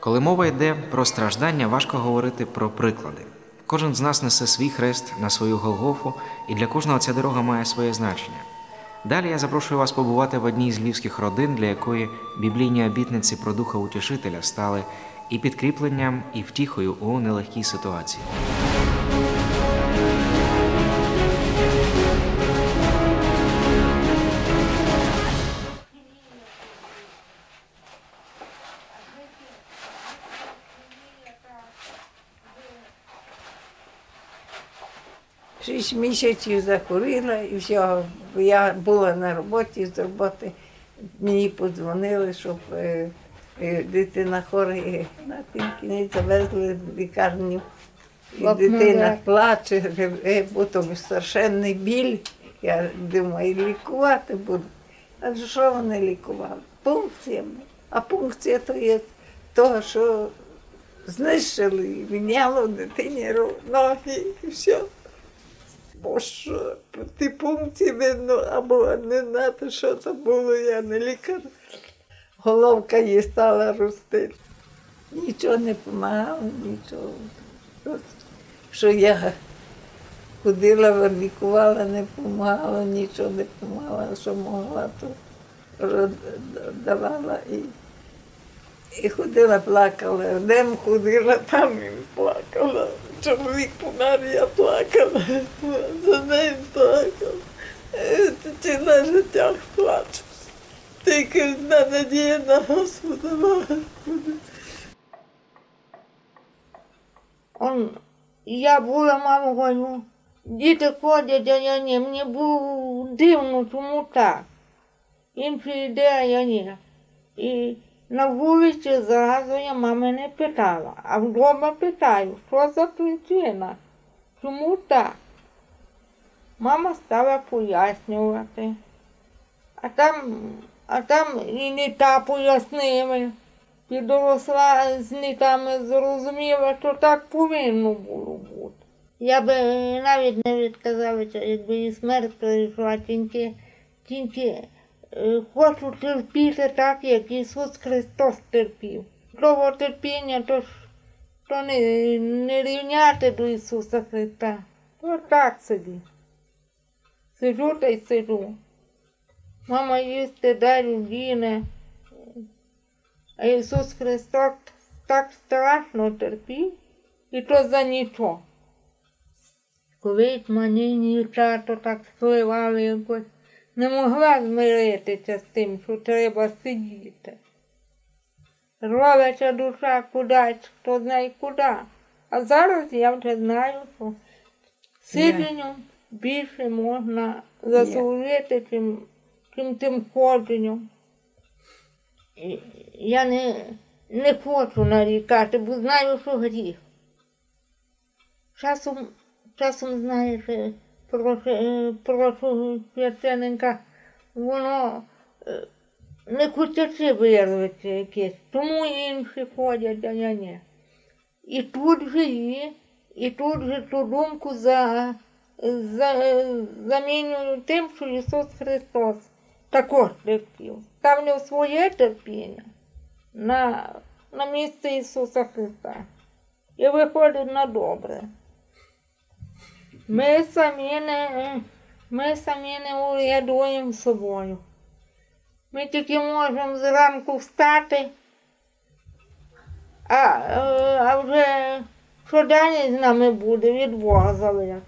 Коли мова йде про страждання, важко говорити про приклади. Кожен з нас несе свій хрест на свою Голгофу, і для кожного ця дорога має своє значення. Далі я запрошую вас побувати в одній з львівських родин, для якої біблійні обітниці про духа утішителя стали і підкріпленням, і втіхою у нелегкій ситуації. Шість місяців захворіла і все. Я була на роботі з роботи. Мені подзвонили, щоб е, е, дитина хора і на тим кінець завезли в лікарню. І дитина плаче, реве, бо то страшенний біль. Я думаю, лікувати буду. А що вони лікували? Пункціями. А пункція то є того, що знищили міняло дитині ноги і все. Бо що по ті пункції видно, або не знати, що це було, я не лікар. Головка їй стала рости. Нічого не допомагало, нічого. Просто, що я ходила, лікувала, не допомагала, нічого не допомагала, що могла, то давала і, і ходила, плакала. Дем ходила, там і плакала. Чоловік помер, я плакала. За ним плакала. Е, Ціле життя плачу. Тільки одна надія на Господа. Господи. Он, я була мамою, діти ходять, а я ні. Мені було дивно, чому так. Інші йде, а я ні. І на вулиці зразу я мами не питала, а вдома питаю, що за причина? Чому так? Мама стала пояснювати. А там, а там і не та пояснили. Підросла з нитами, зрозуміла, що так повинно було бути. Я би навіть не відказалася, якби і смерть прийшла, тільки, тільки хочу терпіти так, як Ісус Христос терпів. Слово терпіння, то, то не, не рівняти до Ісуса Христа. То так собі. Сиджу та й сиджу. Мама їсти дай людине. А Ісус Христос так страшно терпів, і то за нічого. Коли мені тато так спливали якось, не могла змиритися з тим, що треба сидіти. Рвалася душа кудись, хто знає куди. А зараз я вже знаю, що сидінням більше можна заслужити, чим, чим тим ходженням. Я не, не хочу нарікати, бо знаю, що гріх. Часом, часом знаєш, прошу, е, священника, воно е, не хочеться вирвати якесь, тому інші ходять, а я ні. І тут же є, і тут же ту думку за, за, замінюю тим, що Ісус Христос також терпів. Ставлю своє терпіння на, на місце Ісуса Христа. І виходить на добре. Ми самі не, ми самі не урядуємо собою. Ми тільки можемо зранку встати, а, а вже що далі з нами буде, від Бога залежить.